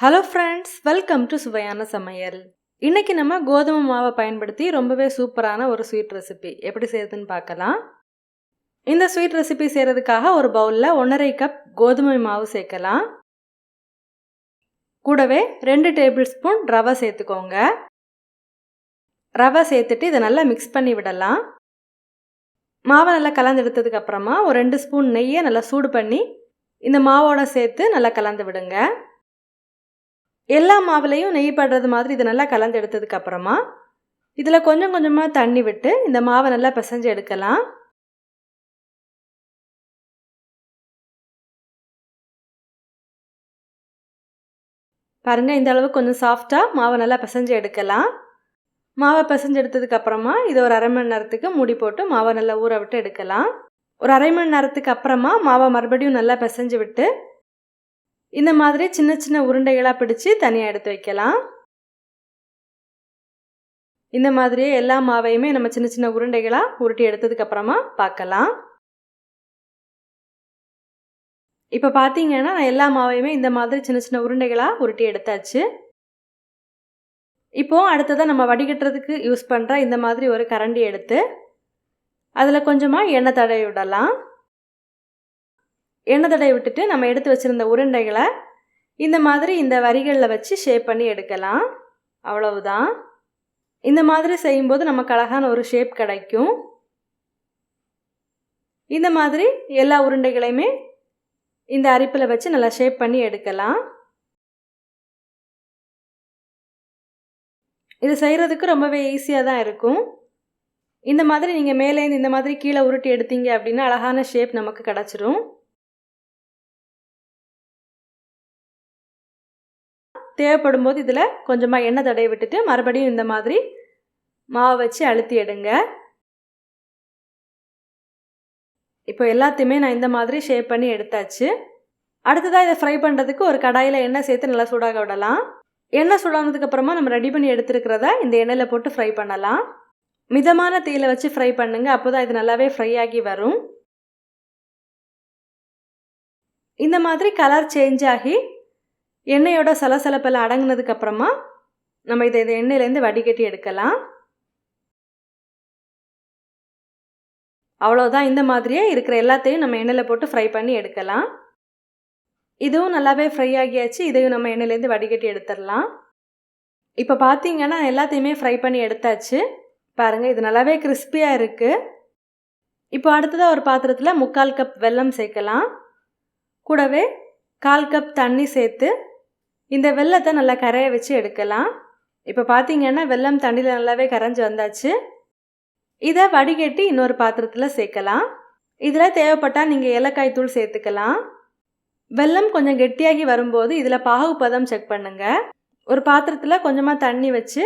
Hello friends welcome to சுவையான சமையல். இன்றைக்கி நம்ம கோதுமை மாவை பயன்படுத்தி ரொம்பவே சூப்பரான ஒரு ஸ்வீட் ரெசிபி எப்படி செய்யறதுன்னு பார்க்கலாம். இந்த ஸ்வீட் ரெசிபி செய்கிறதுக்காக ஒரு பவுலில் ஒன்றரை கப் கோதுமை மாவு சேர்க்கலாம். கூடவே ரெண்டு டேபிள் ஸ்பூன் ரவை சேர்த்துக்கோங்க. ரவை சேர்த்துட்டு இதை நல்லா மிக்ஸ் பண்ணி விடலாம். மாவை நல்லா கலந்து எடுத்ததுக்கப்புறமா ஒரு ரெண்டு ஸ்பூன் நெய்யை நல்லா சூடு பண்ணி இந்த மாவோட சேர்த்து நல்லா கலந்து விடுங்க. எல்லா மாவுலேயும் நெய் படுறது மாதிரி இதை நல்லா கலந்து எடுத்ததுக்கப்புறமா இதில் கொஞ்சம் கொஞ்சமாக தண்ணி விட்டு இந்த மாவை நல்லா பிசைஞ்சு எடுக்கலாம். பாருங்கள் இந்த அளவுக்கு கொஞ்சம் சாஃப்டாக மாவை நல்லா பிசைஞ்சு எடுக்கலாம். மாவை பிசைஞ்சு எடுத்ததுக்கப்புறமா இதை ஒரு அரை மணி நேரத்துக்கு மூடி போட்டு மாவை நல்லா ஊற விட்டு எடுக்கலாம். ஒரு அரை மணி நேரத்துக்கு அப்புறமா மாவை மறுபடியும் நல்லா பிசைஞ்சு விட்டு இந்த மாதிரி சின்ன சின்ன உருண்டைகளாக பிடிச்சி தனியாக எடுத்து வைக்கலாம். இந்த மாதிரியே எல்லா மாவையுமே நம்ம சின்ன சின்ன உருண்டைகளாக உருட்டி எடுத்ததுக்கப்புறமா பார்க்கலாம். இப்போ பார்த்தீங்கன்னா நான் எல்லா மாவையுமே இந்த மாதிரி சின்ன சின்ன உருண்டைகளாக உருட்டி எடுத்தாச்சு. இப்போது அடுத்ததாக நம்ம வடிகட்டுறதுக்கு யூஸ் பண்ணுற இந்த மாதிரி ஒரு கரண்டி எடுத்து அதில் கொஞ்சமாக எண்ணெய் தடவி விடலாம். எண்ணெய் தடவை விட்டுட்டு நம்ம எடுத்து வச்சுருந்த உருண்டைகளை இந்த மாதிரி இந்த வரிகளில் வச்சு ஷேப் பண்ணி எடுக்கலாம். அவ்வளவுதான். இந்த மாதிரி செய்யும்போது நமக்கு அழகான ஒரு ஷேப் கிடைக்கும். இந்த மாதிரி எல்லா உருண்டைகளையுமே இந்த அரிப்பில் வச்சு நல்லா ஷேப் பண்ணி எடுக்கலாம். இது செய்கிறதுக்கு ரொம்பவே ஈஸியாக தான் இருக்கும். இந்த மாதிரி நீங்கள் மேலேருந்து இந்த மாதிரி கீழே உருட்டி எடுத்தீங்க அப்படின்னா அழகான ஷேப் நமக்கு கிடச்சிரும். தேவைப்படும் போது இதில் கொஞ்சமாக எண்ணெய் தடவை விட்டுட்டு மறுபடியும் இந்த மாதிரி மாவை வச்சு அழுத்தி எடுங்க. இப்போ எல்லாத்தையுமே நான் இந்த மாதிரி ஷேப் பண்ணி எடுத்தாச்சு. அடுத்ததாக இதை ஃப்ரை பண்ணுறதுக்கு ஒரு கடாயில் எண்ணெய் சேர்த்து நல்லா சூடாக விடலாம். எண்ணெய் சூடானதுக்கப்புறமா நம்ம ரெடி பண்ணி எடுத்துருக்கிறத இந்த எண்ணெயில் போட்டு ஃப்ரை பண்ணலாம். மிதமான தீயில் வச்சு ஃப்ரை பண்ணுங்கள் அப்போ தான் இது நல்லாவே ஃப்ரை ஆகி வரும். இந்த மாதிரி கலர் சேஞ்ச் ஆகி எண்ணெயோட சலசலப்பெல்லாம் அடங்கினதுக்கப்புறமா நம்ம இதை இந்த எண்ணெயிலேருந்து வடிகட்டி எடுக்கலாம். அவ்வளோதான் இந்த மாதிரியே இருக்கிற எல்லாத்தையும் நம்ம எண்ணெயில் போட்டு ஃப்ரை பண்ணி எடுக்கலாம். இதுவும் நல்லாவே ஃப்ரை ஆகியாச்சு. இதையும் நம்ம எண்ணெயிலேருந்து வடிகட்டி எடுத்துடலாம். இப்போ பார்த்தீங்கன்னா எல்லாத்தையுமே ஃப்ரை பண்ணி எடுத்தாச்சு. பாருங்கள் இது நல்லாவே கிறிஸ்பியாக இருக்குது இப்போ அடுத்ததாக ஒரு பாத்திரத்தில் முக்கால் கப் வெல்லம் சேர்க்கலாம். கூடவே கால் கப் தண்ணி சேர்த்து இந்த வெள்ளத்தை நல்லா கரைய வச்சு எடுக்கலாம். இப்போ பார்த்தீங்கன்னா வெள்ளம் தண்ணியில் நல்லாவே கரைஞ்சி வந்தாச்சு. இதை வடிகட்டி இன்னொரு பாத்திரத்தில் சேர்க்கலாம். இதில் தேவைப்பட்டால் நீங்கள் ஏலக்காய் தூள் சேர்த்துக்கலாம். வெல்லம் கொஞ்சம் கெட்டியாகி வரும்போது இதில் பாகு பதம் செக் பண்ணுங்கள் ஒரு பாத்திரத்தில் கொஞ்சமாக தண்ணி வச்சு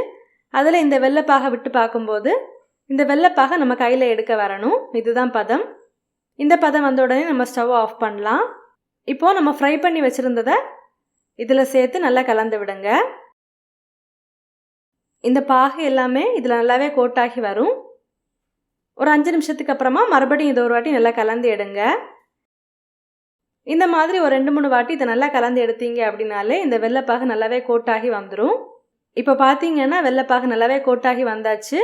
அதில் இந்த வெள்ளைப்பாகை விட்டு பார்க்கும்போது இந்த வெள்ளைப்பாகை நம்ம கையில் எடுக்க வரணும். இதுதான் பதம். இந்த பதம் வந்த உடனே நம்ம ஸ்டவ் ஆஃப் பண்ணலாம். இப்போது நம்ம ஃப்ரை பண்ணி வச்சுருந்ததை இதில் சேர்த்து நல்லா கலந்து விடுங்க. இந்த பாகு எல்லாமே இதில் நல்லாவே கோட்டாகி வரும். ஒரு அஞ்சு நிமிஷத்துக்கு அப்புறமா மறுபடியும் இதை ஒரு வாட்டி நல்லா கலந்து எடுங்க. இந்த மாதிரி ஒரு ரெண்டு மூணு வாட்டி இதை நல்லா கலந்து எடுத்தீங்க அப்படின்னாலே இந்த வெள்ளைப்பாகு நல்லாவே கோட்டாகி வந்துடும் இப்போ பார்த்தீங்கன்னா வெள்ளைப்பாகு நல்லாவே கோட்டாகி வந்தாச்சு.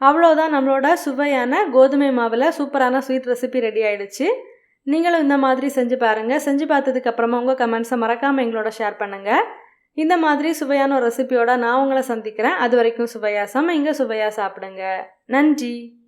அவ்வளோதான் நம்மளோட சுவையான கோதுமை மாவில் சூப்பரான ஸ்வீட் ரெசிபி ரெடி ஆயிடுச்சு. நீங்களும் இந்த மாதிரி செஞ்சு பாருங்கள் செஞ்சு பார்த்ததுக்கு அப்புறமா உங்கள் கமெண்ட்ஸை மறக்காமல் எங்களோட ஷேர் பண்ணுங்கள் இந்த மாதிரி சுவையான ஒரு ரெசிபியோட நான் உங்களை சந்திக்கிறேன். அது வரைக்கும் சுவையாக சமைங்க சுவையாக சாப்பிடுங்க. நன்றி.